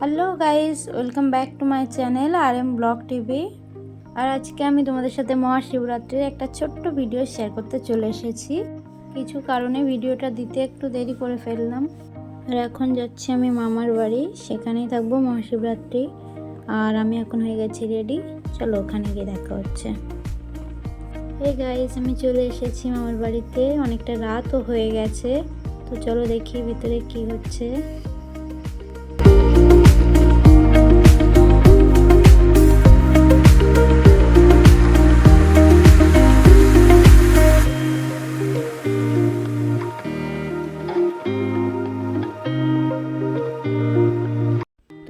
Hello guys, welcome back to my channel R M blog TV. আর আজকে আমি তোমাদের সাথে মহাশিবরাত্রির একটা ছোট্ট ভিডিও শেয়ার করতে চলে এসেছি। কিছু কারণে ভিডিওটা দিতে একটু দেরি করে ফেললাম। আর এখন যাচ্ছি আমি মামার বাড়ি, সেখানেই থাকব মহাশিবরাত্রি। আর আমি এখন হয়ে গেছি রেডি চলো ওখানে গিয়ে দেখা হচ্ছে। এই গাইস আমি চলে এসেছি মামার বাড়িতে। অনেকটা রাতও হয়ে গেছে। তো চলো দেখি ভিতরে কি হচ্ছে।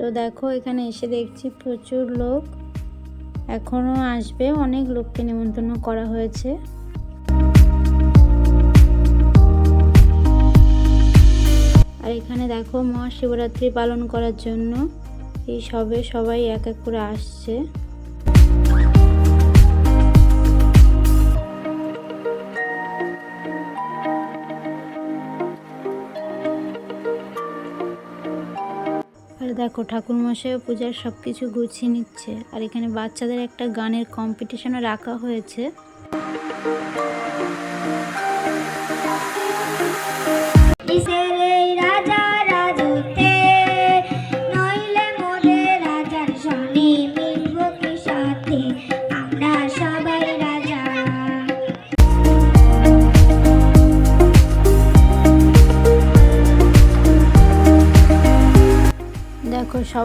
তো দেখো, এখানে এসে দেখছি প্রচুর লোক। এখনও আসবে, অনেক লোককে নিমন্ত্রণ করা হয়েছে। আর এখানে দেখো মহাশিবরাত্রি পালন করার জন্য। এই সবে সবাই এক এক করে আসছে। দেখো ঠাকুর মশাইও পূজার সব কিছু গুছিয়ে নিচ্ছে। আর এখানে বাচ্চাদের একটা গানের কম্পিটিশনও রাখা হয়েছে। কিসের এই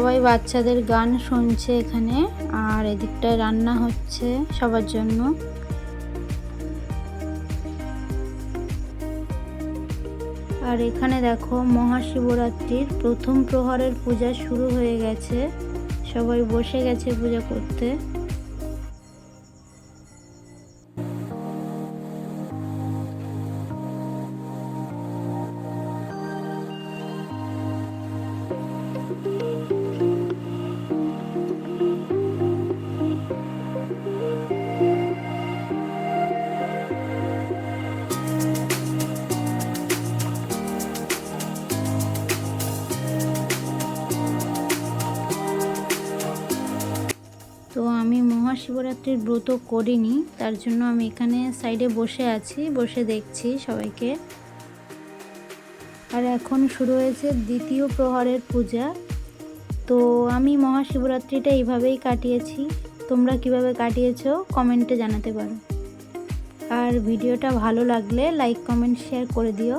সবাই বাচ্চাদের গান শুনছে এখানে, আর এদিকটায় রান্না হচ্ছে সবার জন্য। আর এখানে দেখো মহাশিবরাত্রির প্রথম প্রহরের পূজা শুরু হয়ে গেছে। সবাই বসে গেছে পূজা করতে। আমি মহাশিবরাত্রির ব্রত করিনি, তার জন্য আমি এখানে সাইডে বসে আছি, বসে দেখছি সবাইকে। আর এখন শুরু হয়েছে দ্বিতীয় প্রহরের পূজা। তো আমি মহাশিবরাত্রিটা এইভাবেই কাটিয়েছি। তোমরা কীভাবে কাটিয়েছো কমেন্টে জানাতে পারো। আর ভিডিওটা ভালো লাগলে লাইক কমেন্ট শেয়ার করে দিও।